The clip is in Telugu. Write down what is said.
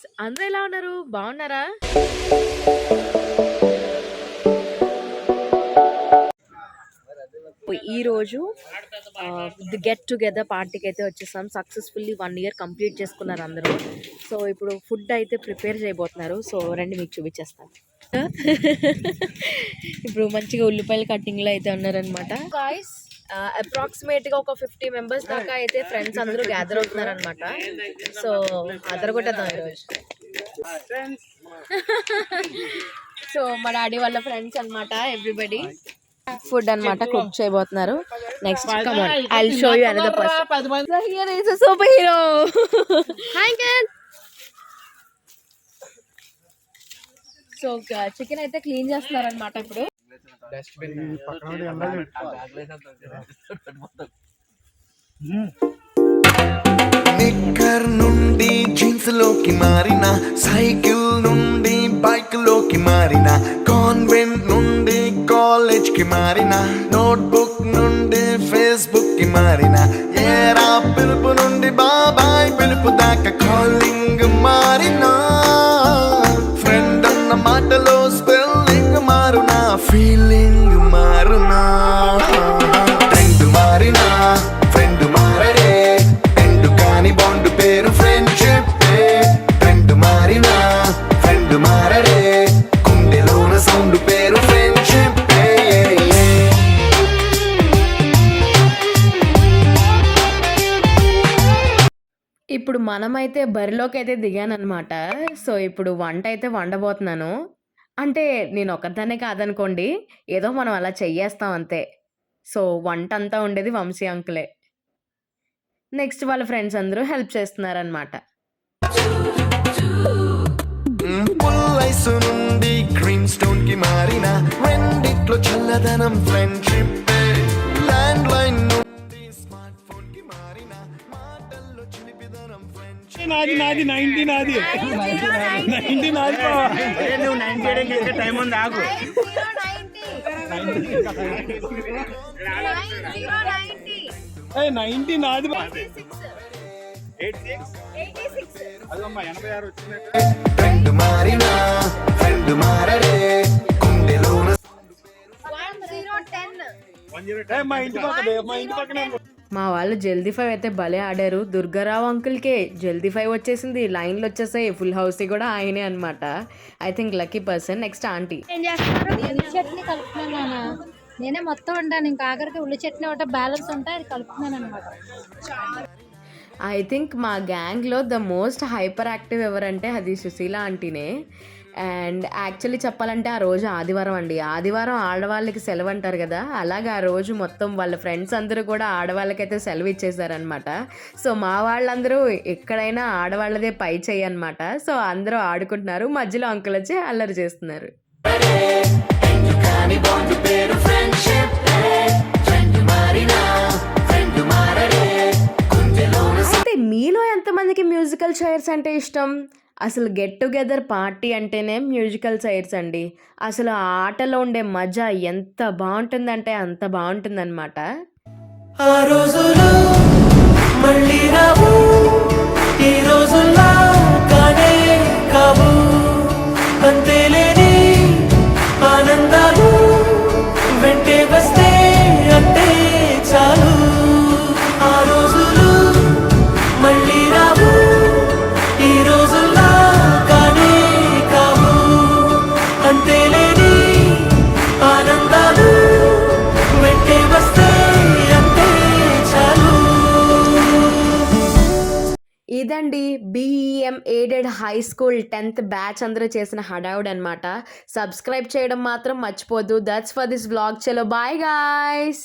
గాయ్స్ అందరూ ఎలా ఉన్నారు? బాగున్నారా? ఈ రోజు ది గెట్ టుగెదర్ పార్టీకి అయితే వచ్చేసాం. సక్సెస్ఫుల్లీ వన్ ఇయర్ కంప్లీట్ చేసుకున్నారు అందరూ. సో ఇప్పుడు ఫుడ్ అయితే ప్రిపేర్ చేయబోతున్నారు. సో రండి మీకు చూపించేస్తాను ఇప్పుడు మంచిగా ఉల్లిపాయల కట్టింగ్లో అయితే ఉన్నారనమాట గాయస్ అప్రాక్సిమేట్గా ఒక ఫిఫ్టీ మెంబర్స్ దాకా అయితే ఫ్రెండ్స్ అందరూ గ్యాదర్ అవుతున్నారు అనమాట సో అదర్ కొట్టేద్దాం ఈరోజు. సో మా డాడీ వాళ్ళ ఫ్రెండ్స్ అన్నమాట ఎవ్రీబడి ఫుడ్ అన్నమాట కుక్ చేయబోతున్నారు. Next come on I show you another person so here is super hero hi so chicken అయితే క్లీన్ చేస్తున్నారు అనమాట ఇప్పుడు. నిక్కర్ నుండి జీన్స్లోకి మారిన సైకిల్ నుండి బైక్లోకి మారిన కాన్వెంట్ నుండి కాలేజ్కి మారిన నోట్బుక్ నుండి ఫేస్బుక్కి మారిన ఏరా పిలుపు మనమైతే బరిలోకి అయితే దిగానమాట సో ఇప్పుడు వంట అయితే వండబోతున్నాను. అంటే నేను ఒక్కదాన్నే కాదనుకోండి ఏదో మనం అలా చెయ్యేస్తాం అంతే. సో వంట అంతా ఉండేది వంశీ అంకులే. నెక్స్ట్ వాళ్ళ ఫ్రెండ్స్ అందరూ హెల్ప్ చేస్తున్నారనమాట పుల్లైసు నుండి గ్రీన్ స్టోన్కి మారిన రెండిట్లో చల్లదనం ఫ్రెండ్షిప్. నాది నాది నైన్టీ నాది. నైన్టీ నాది నువ్వు నైన్టీ చేయడానికి ఇంకా టైం ఉంది ఆగు. నైన్టీ నాది. ఫ్రెండ్ మారినా ఫ్రెండ్ మారడే గుండెలోన ఏ, మా ఇంటి పక్కనే మా ఇంటి పక్కనే. మా వాళ్ళు జల్దీ ఫైవ్ అయితే భలే ఆడారు. దుర్గారావు అంకుల్కే జల్దీ ఫైవ్ వచ్చేసింది. లైన్లు వచ్చేసాయి. ఫుల్ హౌస్ కూడా ఆయనే అనమాట I think lucky person next aunty. ఏం చేస్తున్నారు? ఉల్లి చట్నీ కలుపుతున్నాను నాన్న. నేనే మొత్తం ఉంటాను ఇంకా ఆఖరికి ఉల్లి చట్నీ ఒకటి బ్యాలెన్స్ ఉంటే అది కలుపుతున్నాను అనమాట ఐ థింక్ మా గ్యాంగ్లో ద మోస్ట్ హైపర్ యాక్టివ్ ఎవరంటే అది సుశీల ఆంటీనే. అండ్ యాక్చువల్లీ చెప్పాలంటే ఆ రోజు ఆదివారం అండి. ఆదివారం ఆడవాళ్ళకి సెలవు అంటారు కదా అలాగే ఆ రోజు మొత్తం వాళ్ళ ఫ్రెండ్స్ అందరూ కూడా ఆడవాళ్ళకైతే సెలవు ఇచ్చేసారనమాట సో మా వాళ్ళందరూ ఎక్కడైనా ఆడవాళ్ళదే పై చేయి అనమాట సో అందరూ ఆడుకుంటున్నారు మధ్యలో అంకుల్ వచ్చి అల్లరి చేస్తున్నారు. మీలో ఎంతమందికి మ్యూజికల్ చైర్స్ అంటే ఇష్టం? అసలు గెట్ టుగెదర్ పార్టీ అంటేనే మ్యూజికల్ చైర్స్ అండి. అసలు ఆ ఆటలో ఉండే మజా ఎంత బాగుంటుందంటే అంత బాగుంటుందన్నమాట. ఆ రోజులు మళ్ళీ రావు ఈ రోజుల్లో అంతేలేని ఆనందాలు వెంటే వస్తే అంతే చాలు. ఇదండి BEM aided high school tenth batch అందరూ చేసిన హడావుడ్ అనమాట సబ్స్క్రైబ్ చేయడం మాత్రం మర్చిపోద్దు. దట్స్ ఫర్ దిస్ బ్లాగ్ చలో బాయ్ గాయ్స్